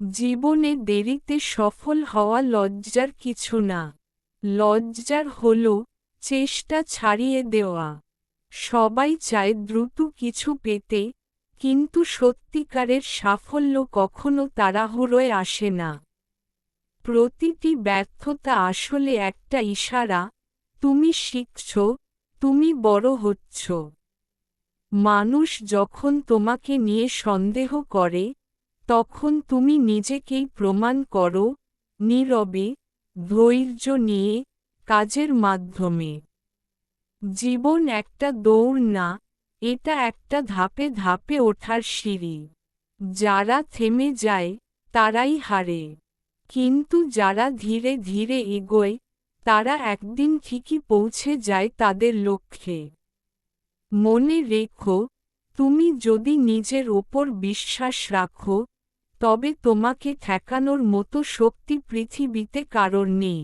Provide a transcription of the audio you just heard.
জীবনে দেরিতে সফল হওয়া লজ্জার কিছু না। লজ্জার হল চেষ্টা ছাড়িয়ে দেওয়া। সবাই চায় দ্রুত কিছু পেতে, কিন্তু সত্যিকারের সাফল্য কখনো তাড়াহুড়োয় আসে না। প্রতিটি ব্যর্থতা আসলে একটা ইশারা, তুমি শিখছ, তুমি বড় হচ্ছ। মানুষ যখন তোমাকে নিয়ে সন্দেহ করে তখন তুমি নিজেকেই প্রমাণ করো, নীরবে, ধৈর্য নিয়ে, কাজের মাধ্যমে। জীবন একটা দৌড় না, এটা একটা ধাপে ধাপে ওঠার সিঁড়ি। যারা থেমে যায়, তারাই হারে। কিন্তু যারা ধীরে ধীরে এগোয়, তারা একদিন ঠিকই পৌঁছে যায় তাদের লক্ষ্যে। মনে রেখো, তুমি যদি নিজের ওপর বিশ্বাস রাখো তবে তোমাকে ঠেকানোর মতো শক্তি পৃথিবীতে কারোর নেই।